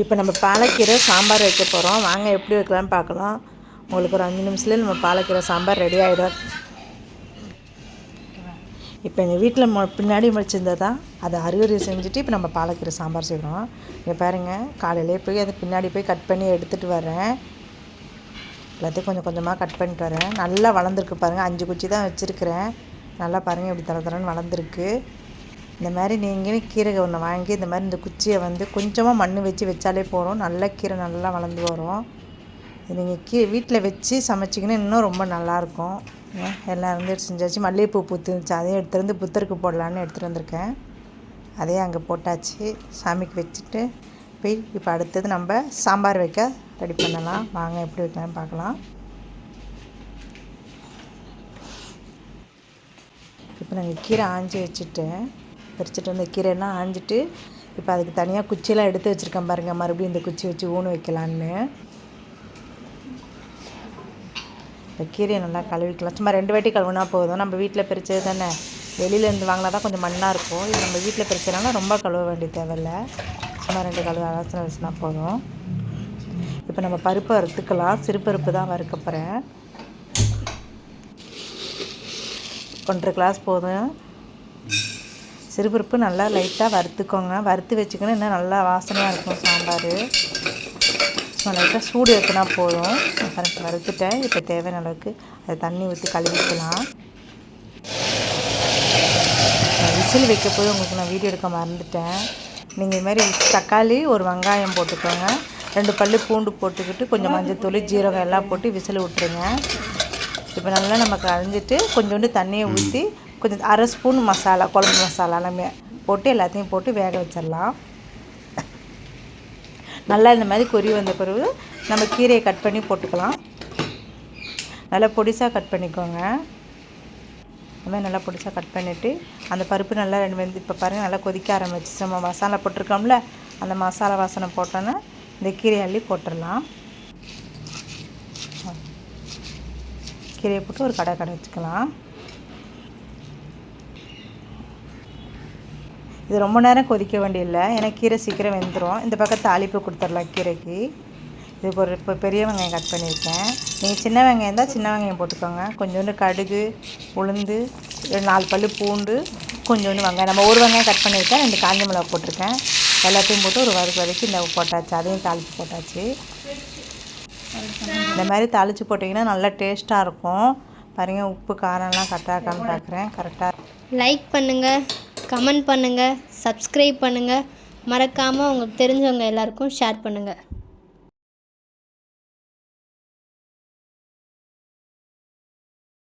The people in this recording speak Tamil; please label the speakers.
Speaker 1: இப்போ நம்ம பாலக்கீரை சாம்பார் வைக்க போகிறோம் வாங்க எப்படி வைக்கலாம்னு பார்க்கலாம். உங்களுக்கு ஒரு அஞ்சு நிமிஷத்தில் நம்ம பாலக்கீரை சாம்பார் ரெடி ஆகிடும் இப்போ எங்கள் வீட்டில் மொ பின்னாடி முடிச்சிருந்தது தான் அதை அறுவடை செஞ்சுட்டு இப்போ நம்ம பாலக்கீரை சாம்பார் செய்கிறோம் இங்கே பாருங்கள் காலையிலே போய் அதை பின்னாடி போய் கட் பண்ணி எடுத்துகிட்டு வரேன். எல்லாத்தையும் கொஞ்சம் கொஞ்சமாக கட் பண்ணிட்டு வரேன். நல்லா வளர்ந்துருக்கு பாருங்கள் அஞ்சு குச்சி தான் வச்சுருக்கிறேன். நல்லா பாருங்கள் இப்படி தர தரன்னு வளர்ந்துருக்கு. இந்த மாதிரி நீங்களும் கீரை ஒன்று வாங்கி இந்த மாதிரி இந்த குச்சியை வந்து கொஞ்சமாக மண் வச்சு வச்சாலே போதும். நல்ல கீரை நல்லா வளர்ந்து வரும். நீங்கள் கீ வீட்டில் வச்சு சமைச்சிங்கன்னா இன்னும் ரொம்ப நல்லாயிருக்கும். எல்லாம் இருந்து செஞ்சாச்சு. மல்லிகைப்பூ பூத்துருந்துச்சு. அதையும் எடுத்துகிட்டு வந்து புத்தருக்கு போடலான்னு எடுத்துகிட்டு வந்திருக்கேன். அதையும் அங்கே போட்டாச்சு. சாமிக்கு வச்சுட்டு போய் இப்போ அடுத்தது நம்ம சாம்பார் வைக்க ரெடி பண்ணலாம். வாங்க எப்படி வைக்கலாம்னு பார்க்கலாம். இப்போ நாங்கள் கீரை ஆஞ்சி வச்சுட்டேன். பறிச்சுட்டு வந்த கீரையெல்லாம் ஆஞ்சிட்டு இப்போ அதுக்கு தனியாக குச்சியெல்லாம் எடுத்து வச்சுருக்கேன் பாருங்கள் மறுபடியும் இந்த குச்சி வச்சு ஊன வைக்கலான்னு. இந்த கீரையை நல்லா கழுவிக்கலாம். சும்மா ரெண்டு வாட்டி கழுவுனா போதும். நம்ம வீட்டில் பறிச்சது தானே. வெளியிலேருந்து வாங்கினா தான் கொஞ்சம் மண்ணாக இருக்கும். இது நம்ம வீட்டில் பறிச்சதுனால ரொம்ப கழுவ வேண்டிய தேவையில்ல. சும்மா ரெண்டு கழுவ அலசன வச்சுனா போதும். இப்போ நம்ம பருப்பை வறுத்துக்கலாம். சிறுபருப்பு தான் வறுக்க போகிறேன் ஒன்றரை கிளாஸ் போதும். சிறுபருப்பு நல்லா லைட்டாக வறுத்துக்கோங்க. வறுத்து வச்சுக்கணும் இன்னும் நல்லா வாசனையாக இருக்கும் சாம்பார். ஸோ லைட்டாக சூடு ஏற்றினா போதும். கரெக்ட் வறுத்துட்டேன். இப்போ தேவையான அளவுக்கு அதை தண்ணி ஊற்றி கழுவிக்கலாம். விசில் வைக்க போது உங்களுக்கு நான் வீடியோ எடுக்க மறந்துட்டேன். நீங்கள் இதுமாதிரி தக்காளி ஒரு வெங்காயம் போட்டுக்கோங்க. ரெண்டு பல் பூண்டு போட்டுக்கிட்டு கொஞ்சம் மஞ்சத்தூள் ஜீரகம் எல்லாம் போட்டு விசில் விட்டுருங்க. இப்போ நல்லா நம்ம கரைஞ்சிட்டு கொஞ்சோண்டு தண்ணியை ஊற்றி கொஞ்சம் அரை ஸ்பூன் மசாலா குழம்பு மசாலா எல்லாமே போட்டு எல்லாத்தையும் போட்டு வேக வச்சிடலாம். நல்லா இந்த மாதிரி கொரி வந்த பிறகு நம்ம கீரையை கட் பண்ணி போட்டுக்கலாம். நல்லா பொடிசாக கட் பண்ணிக்கோங்க. இந்த மாதிரி நல்லா பொடிசாக கட் பண்ணிவிட்டு அந்த பருப்பு நல்லா ரெண்டு வந்து இப்போ பாருங்கள் நல்லா கொதிக்க ஆரம்பிச்சு நம்ம மசாலா போட்டிருக்கோம்ல அந்த மசாலா வாசனை போட்டோன்னா இந்த கீரை அள்ளி போட்டுடலாம். கீரையை போட்டு ஒரு கடை கடை வச்சுக்கலாம். இது ரொம்ப நேரம் கொதிக்க வேண்டியதில்லை. ஏன்னா கீரை சீக்கிரம் வெந்துடும் இந்த பக்கம் தாளிப்பு கொடுத்துடலாம் கீரைக்கு. இதுக்கு ஒரு இப்போ பெரிய வெங்காயம் கட் பண்ணியிருக்கேன். நீங்கள் சின்ன வெங்காயம் இருந்தால் சின்ன வெங்காயம் போட்டுக்கோங்க. கொஞ்சோண்டு கடுகு உளுந்து நாலு பல் பூண்டு கொஞ்சோண்டு வெங்காயம். நம்ம ஒரு வெங்காயம் கட் பண்ணியிருக்கேன். ரெண்டு காஞ்ச மிளகா போட்டிருக்கேன். எல்லாத்தையும் போட்டு ஒரு வறுக்கு வதக்கி இந்த போட்டாச்சு. அதையும் தாளித்து போட்டாச்சு. இந்த மாதிரி தாளித்து போட்டிங்கன்னா நல்லா டேஸ்ட்டாக இருக்கும். பாருங்கள் உப்பு காரம்லாம் கரெக்டாக இருக்கான்னு பார்க்குறேன். கரெக்டாக
Speaker 2: லைக் பண்ணுங்கள் கமெண்ட் பண்ணுங்கள் சப்ஸ்கிரைப் பண்ணுங்கள் மறக்காமல் உங்களுக்கு தெரிஞ்சவங்க எல்லாருக்கும் ஷேர் பண்ணுங்கள்